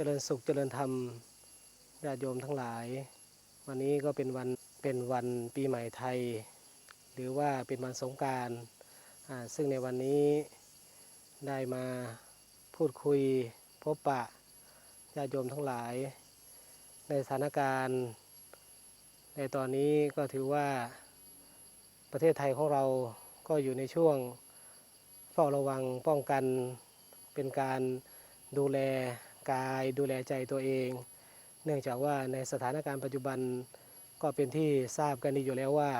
เจริญสุขเจริญธรรมญาติโยมทั้งหลาย วันนี้ก็เป็นวันเป็นวันปีใหม่ไทย หรือว่าเป็นวันสงการซึ่งในวันนี้ได้มาพูดคุยพบปะญาติโยมทั้งหลาย ในสถานการณ์ ในตอนนี้ก็ถือว่าประเทศไทยของเราก็อยู่ในช่วงเฝ้าระวังป้องกันเป็นการดูแล กาย ดูแลใจตัวเอง เนื่องจากว่าในสถานการณ์ปัจจุบันก็เป็นที่ทราบกันดีอยู่แล้วว่า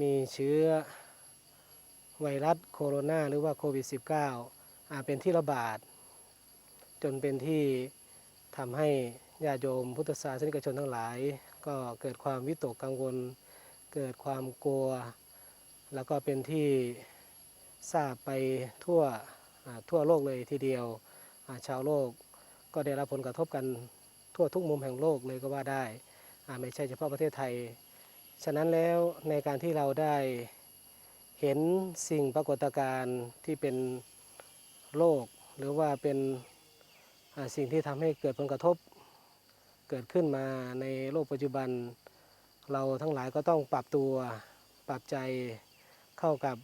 มีเชื้อไวรัสโคโรนาหรือว่าโควิด -19 อาจเป็นที่ระบาด จนเป็นที่ทำให้ญาติโยมพุทธศาสนิกชนทั้งหลาย ก็เกิดความวิตกกังวล เกิดความกลัว แล้วก็เป็นที่ทราบไปทั่วทั่วโลกเลยทีเดียว ชาวโลก ก็ได้รับผลกระทบกันทั่วทุกมุมแห่งโลกเลยก็ว่าได้ไม่ใช่เฉพาะประเทศไทย ฉะนั้นแล้วในการที่เราได้เห็นสิ่งปรากฏการณ์ที่เป็นโลก หรือว่าเป็นสิ่งที่ทำให้เกิดผลกระทบ เกิดขึ้นมาในโลกปัจจุบัน เราทั้งหลายก็ต้องปรับตัวปรับใจเข้ากับ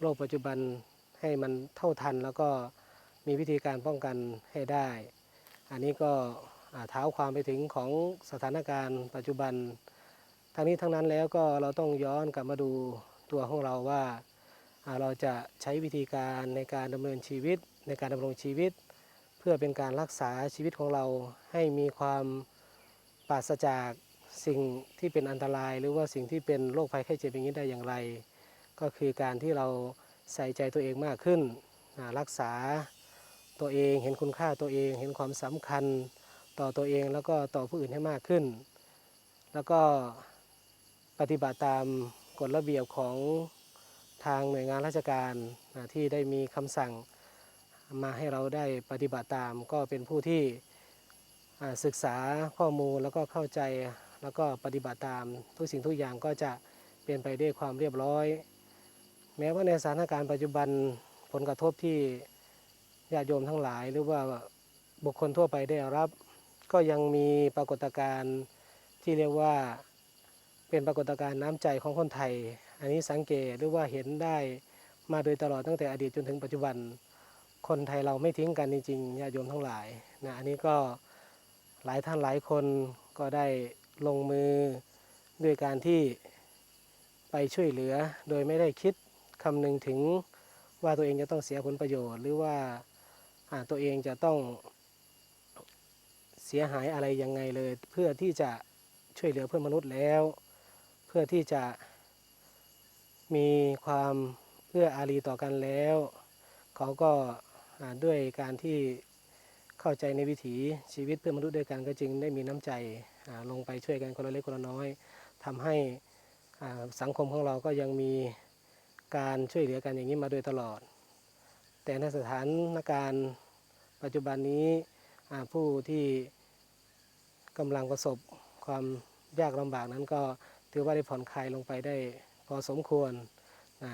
โลกปัจจุบันให้มันเท่าทันแล้วก็ มีวิธีการป้องกันให้ได้ อันนี้ก็เท้าความไปถึงของสถานการณ์ปัจจุบัน ทั้งนี้ทั้งนั้นแล้วก็เราต้องย้อนกลับมาดูตัวของเราว่า เราจะใช้วิธีการในการดำเนินชีวิต ในการดำรงชีวิต เพื่อเป็นการรักษาชีวิตของเราให้มีความปราศจากสิ่งที่เป็นอันตราย หรือว่าสิ่งที่เป็นโรคภัยไข้เจ็บอย่างนี้ได้อย่างไร ก็คือการที่เราใส่ใจตัวเองมากขึ้นรักษา ตัวเอง เห็นคุณค่าตัวเอง เห็นความสำคัญต่อตัวเองแล้วก็ต่อผู้อื่นให้มากขึ้น แล้วก็ปฏิบัติตามกฎระเบียบของทางหน่วยงานราชการที่ได้มีคำสั่งมาให้เราได้ปฏิบัติตาม ก็เป็นผู้ที่ศึกษาข้อมูลแล้วก็เข้าใจแล้วก็ปฏิบัติตาม ทุกสิ่งทุกอย่างก็จะเป็นไปด้วยความเรียบร้อย แม้ว่าในสถานการณ์ปัจจุบันผลกระทบที่ ญาติโยมทั้งหลาย หรือว่าบุคคลทั่วไปได้รับ ก็ยังมีปรากฏการณ์ที่เรียกว่าเป็นปรากฏการณ์น้ำใจของคนไทย อันนี้สังเกตหรือว่าเห็นได้มาโดยตลอดตั้งแต่อดีตจนถึงปัจจุบัน คนไทยเราไม่ทิ้งกันจริงๆญาติโยมทั้งหลายนะอันนี้ก็หลายท่านหลายคนก็ได้ลงมือด้วยการที่ไปช่วยเหลือโดยไม่ได้คิดคำนึงถึงว่าตัวเองจะต้องเสียผลประโยชน์ หรือว่า ตัวเองจะต้องเสียหายอะไรยังไงเลย เพื่อที่จะช่วยเหลือเพื่อนมนุษย์แล้ว เพื่อที่จะมีความเอื้ออารีต่อกันแล้ว เขาก็ด้วยการที่เข้าใจในวิถีชีวิตเพื่อนมนุษย์ด้วยกันก็จึงได้มีน้ำใจลงไปช่วยกันคนละเล็กคนละน้อยทำให้สังคมของเราก็ยังมีการช่วยเหลือกันอย่างนี้มาโดยตลอด แต่ในสถานการณ์ ปัจจุบันนี้ผู้ที่กำลังประสบความยากลำบากนั้นก็ถือว่าได้ผ่อนคลายลงไปได้พอสมควรนะ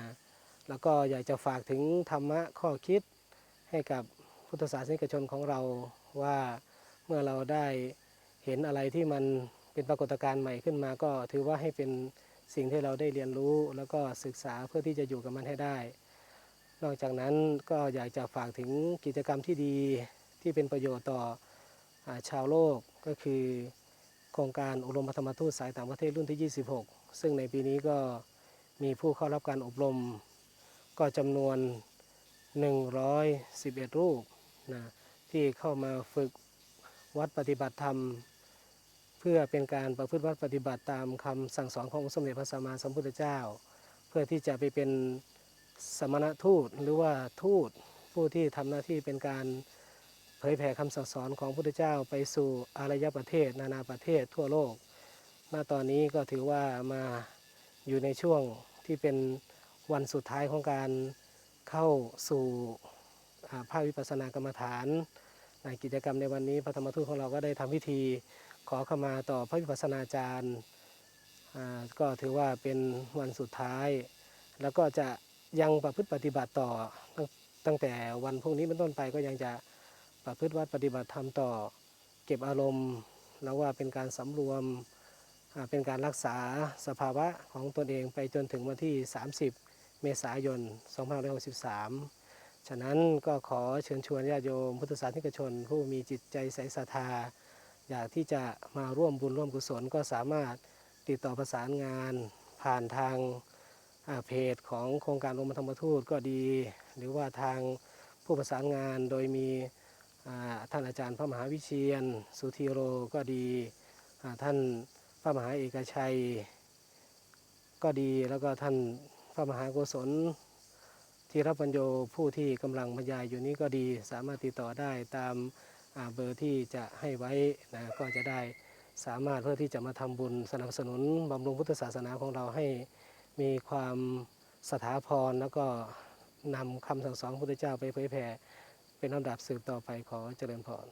แล้วก็อยากจะฝากถึงธรรมะข้อคิดให้กับพุทธศาสนิกชนของเราว่าเมื่อเราได้เห็นอะไรที่มันเป็นปรากฏการณ์ใหม่ขึ้นมา ก็ถือว่าให้เป็นสิ่งที่เราได้เรียนรู้ แล้วก็ศึกษาเพื่อที่จะอยู่กับมันให้ได้ นอกจากนั้นก็อยากจะฝากถึงกิจกรรมที่ดีที่เป็นประโยชน์ต่ออชาวโลกก็คือโครงการอบรมธรรมทูตสายต่างประเทศรุ่นที่ 26 ซึ่งในปีนี้ก็มีผู้เข้ารับการอบรม ก็จำนวน 111 รูปนะที่เข้ามาฝึกวัดปฏิบัติธรรม เพื่อเป็นการประพฤติวัดปฏิบัติตามคำสั่งสอนของสมเด็จพระสัมมาสัมพุทธเจ้า เพื่อที่จะไปเป็น สมณทูตหรือว่าทูตผู้ที่ทำหน้าที่เป็นการเผยแผ่คำสั่งสอนของพระพุทธเจ้าไปสู่อารยประเทศ นานาประเทศทั่วโลก ณตอนนี้ก็ถือว่ามาอยู่ในช่วงที่เป็นวันสุดท้ายของการเข้าสู่ภาควิปัสสนากรรมฐาน ในกิจกรรมในวันนี้พระธรรมทูตของเราก็ได้ทำพิธีขอขมาต่อพระวิปัสสนาจารย์ก็ถือว่าเป็นวันสุดท้าย แล้วก็จะ ยังประพฤติปฏิบัติต่อตั้งแต่วันพรุ่งนี้เป็นต้นไปก็ยังจะประพฤติวัดปฏิบัติธรรมต่อเก็บอารมณ์ แล้วว่าเป็นการสำรวมเป็นการรักษาสภาวะของตนเองไปจนถึงวันที่ 30 เมษายน 2563 ฉะนั้นก็ขอเชิญชวนญาติโยมพุทธศาสนิกชน ผู้มีจิตใจใสศรัทธา อยากที่จะมาร่วมบุญร่วมกุศลก็สามารถติดต่อประสานงานผ่านทาง เพจของโครงการรมธรรมทูตก็ดี หรือว่าทางผู้ประสานงานโดยมีท่านอาจารย์พระมหาวิเชียน สุธีโรก็ดีท่านพระมหาเอกชัย ก็ดีแล้วก็ท่านพระมหาโกศลทีรับปัญโยผู้ที่กำลังบรรยายอยู่นี้ก็ดีสามารถติดต่อได้ตามาเบอร์ที่จะให้ไว้นะก็จะได้สามารถเพื่อที่จะมาทำบุญสนับสนุนบำรุงพุทธศาสนาของเราให้ มีความสถาพรแล้วก็นำคำสั่งสอนพระพุทธเจ้าไปเผยแผ่เป็นลำดับสืบต่อไปขอเจริญพร